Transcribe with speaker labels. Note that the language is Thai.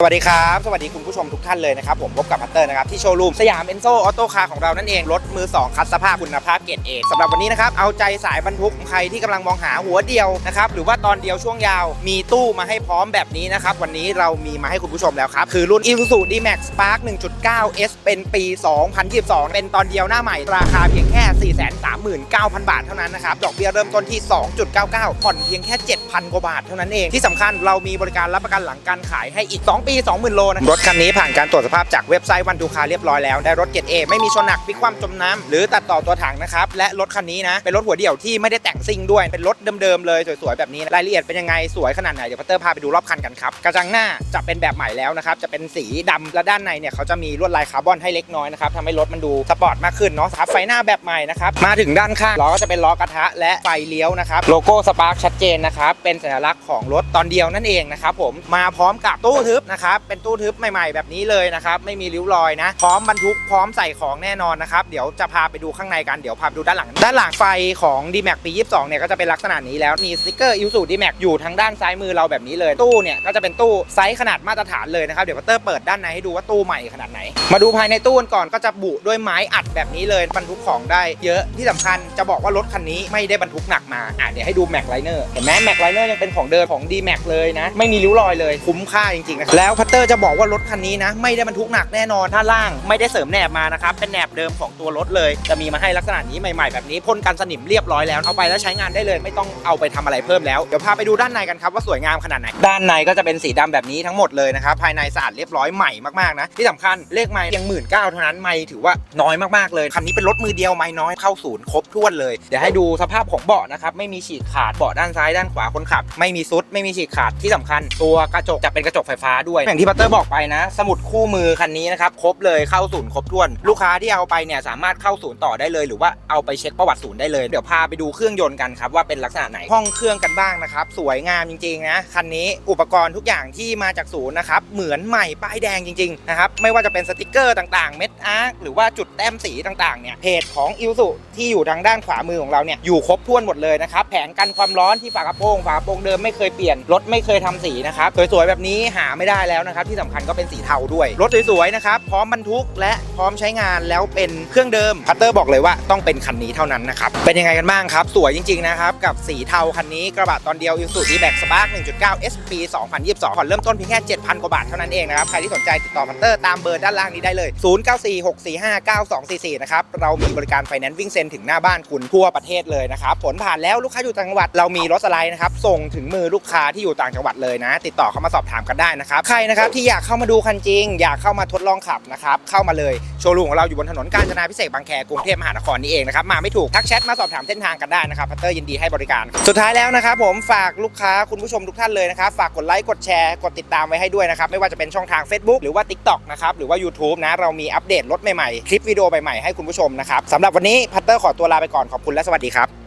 Speaker 1: สวัสดีครับ สวัสดีคุณผู้ชมทุกท่านเลยนะครับ ผมพบกับพัตเตอร์นะครับ ที่โชว์รูมสยามเอนโซออโต้คาร์ของเรานั่นเอง รถมือ 2 คัดสภาพคุณภาพเกรดเอสำหรับวันนี้นะครับ เอาใจสายบรรทุกใครที่กำลังมองหาหัวเดียวนะครับ หรือว่าตอนเดียวช่วงยาว มีตู้มาให้พร้อมแบบนี้นะครับ วันนี้เรามีมาให้คุณผู้ชมแล้วครับ คือรุ่น Isuzu D-Max Spark 1.9 S เป็นปี 2022 เป็นตอนเดียวหน้าใหม่ราคาเพียงแค่ 439,000 บาทเท่านั้นนะครับดอกเบี้ยเริ่มต้นที่ 2.99 ผ่อนเพียงแค่ 7,000กว่าบาทเท่านั้นเองที่สำคัญเรามีบริการรับประกันหลังการขายให้อีก 2ปี 20,000 โลนะรถคันนี้ผ่านการตรวจสภาพจากเว็บไซต์วันดูคาเรียบร้อยแล้วได้รถเกรดเอไม่มีชนหนักพิกคว่ำจมน้ำหรือตัดต่อตัวถังนะครับและรถคันนี้นะเป็นรถหัวเดี่ยวที่ไม่ได้แต่งซิ่งด้วยเป็นรถเดิมๆเลยสวยๆแบบนี้รายละเอียดเป็นยังไงสวยขนาดไหนเดี๋ยวพัตเตอร์พาไปดูรอบคันกันครับกระจังหน้าจะเป็นแบบใหม่แล้วนะครับจะเป็นสีดำและด้านในเนี่ยเขาจะมีลวดลายคาร์บอนให้เล็กน้อยนะครับทำให้รถมันดูสปอร์ตมากขึ้นเนาะครับไฟหน้าแบบใหม่นะครับมาถึงด้านข้างล้อก็จะเป็นล้อกระทะและไฟเลี้ยวนะครับโลโก้สปาร์คชัดเจนนะครับเป็นสัญลักษณ์ของรถตอนเดียวนั่นเองนะครับผมมาพร้อมกับตู้ทึบนะครับ เป็นตู้ทึบใหม่ ๆ แบบนี้เลยนะครับ ไม่มีริ้วรอยนะ พร้อมบรรทุกพร้อมใส่ของแน่นอนนะครับ เดี๋ยวจะพาไปดูข้างในกัน เดี๋ยวพาไปดูด้านหลัง ด้านหลังไฟของ D-Max ปี 22 เนี่ยก็จะเป็นลักษณะนี้แล้ว มีสติกเกอร์ Isuzu D-Max อยู่ทางด้านซ้ายมือเราแบบนี้เลย ตู้เนี่ยก็จะเป็นตู้ไซส์ขนาดมาตรฐานเลยนะครับ เดี๋ยวพัตเตอร์เปิดด้านในให้ดูว่าตู้ใหม่ขนาดไหน มาดูภายในตู้ก่อนก็จะบุด้วยไม้อัดแบบนี้เลยบรรทุกของได้เยอะที่สำคัญจะบอกว่ารถคันนี้ไม่ได้บรรทุกหนักมาอะเดี๋ยวให้ดู Max Liner เห็นไหม Max Liner ยังเป็นของเดิมของ D-Max เลยนะ ไม่มีริ้วรอยเลยคุ้มค่าจริงๆนะแล้แล้วพัตเตอร์จะบอกว่ารถคันนี้นะ ไม่ได้บรรทุกหนักแน่นอนถ้าล่างไม่ได้เสริมแหนบมานะครับ เป็นแหนบเดิมของตัวรถเลย จะมีมาให้ลักษณะนี้ใหม่ๆแบบนี้พ่นกันสนิมเรียบร้อยแล้วเอาไปแล้วใช้งานได้เลยไม่ต้องเอาไปทำอะไรเพิ่มแล้วเดี๋ยวพาไปดูด้านในกันครับว่าสวยงามขนาดไหนด้านในก็จะเป็นสีดำแบบนี้ทั้งหมดเลยนะครับภายในสะอาดเรียบร้อยใหม่มากๆนะที่สำคัญเลขไม้เพียงหมื่นเก้าเท่านั้นไม่ถือว่าน้อยมากๆเลยคันนี้เป็นรถมือเดียวไม่น้อยเข้าศูนย์ครบถ้วนเลยเดี๋ยวให้ดูสภาพของเบาะนะครับไม่มีฉีกขาดเบาะด้านซ้ายด้านขวาคนขับ ไม่มีซุดไม่มีฉีกขาดที่สำคัญ ตัวกระจกจะเป็นกระจกไฟฟ้าด้วยอย่างที่พัตเตอร์บอกไปนะ สมุดคู่มือคันนี้นะครับครบเลยเข้าศูนย์ครบถ้วน ลูกค้าที่เอาไปเนี่ยสามารถเข้าศูนย์ต่อได้เลย หรือว่าเอาไปเช็คประวัติศูนย์ได้เลยเดี๋ยวพาไปดูเครื่องยนต์กันครับว่าเป็นลักษณะไหนห้องเครื่องกันบ้างนะครับสวยงามจริงๆนะคันนี้อุปกรณ์ทุกอย่างที่มาจากศูนย์นะครับเหมือนใหม่ป้ายแดงจริงๆนะครับไม่ว่าจะเป็นสติกเกอร์ต่างๆ เม็ดอาร์คหรือว่าจุดแต้มสีต่างๆเนี่ยเพจของอิวสุที่อยู่ทางด้านขวามือของเราเนี่ยอยู่ครบถ้วนหมดเลยนะครับแผงกันความร้อนที่ฝากระโปรงฝากระโปรงเดิมไม่เคยเปลี่ยนรถไม่เคยทำสีนะครับสวยๆแบบนี้หาไม่ได้แล้วนะครับที่สำคัญก็เป็นสีเทาด้วย รถสวยๆนะครับพร้อมบรรทุกและพร้อมใช้งานแล้วเป็นเครื่องเดิมพัตเตอร์บอกเลยว่าต้องเป็นคันนี้เท่านั้นนะครับเป็นยังไงกันบ้างครับ สวยจริงๆนะครับกับสีเทาคันนี้กระบะตอนเดียวอิสุดีแบ็กสปาร์ค1.9 SP 2022ผ่อนเริ่มต้นเพียงแค่7,000กว่าบาทเท่านั้นเองนะครับใครที่สนใจติดต่อพัตเตอร์ตามเบอร์ด้านล่างนี้ได้เลย 0946459244 นะครับเรามีบริการไฟแนนซ์วิ่งเซ็นถึงหน้าบ้านคุณทั่วประเทศเลยนะครับผลผ่านแล้วลูกค้าอยู่ต่างจังหวัดเรามีรถสไลด์นะครับส่งถึงมือลูกค้าที่อยู่ต่างจังหวัดเลยนะ ติดต่อเข้ามาสอบถามกันได้นะครับใครนะครับที่อยากเข้ามาดูคันจริง อยากเข้ามาทดลองขับนะครับเข้ามาเลยโชว์รูมของเราอยู่บนถนนกาญจนาพิเศษบางแคกรุงเทพมหานครนี่เองนะครับมาไม่ถูกทักแชทมาสอบถามเส้นทางกันได้นะครับพัตเตอร์ยินดีให้บริการ สุดท้ายแล้วนะครับผมฝากลูกค้าคุณผู้ชมทุกท่านเลยนะครับฝากกดไลค์กดแชร์กดติดตามไว้ให้ด้วยนะครับไม่ว่าจะเป็นช่องทาง Facebook หรือว่า TikTok นะครับหรือว่า YouTube นะเรามีอัปเดตรถใหม่ๆคลิปวิดีโอใหม่ๆให้คุณผู้ชมนะครับสำหรับวันนี้พัตเตอร์ขอตัวลาไปก่อนขอบคุณและสวัสดีครับ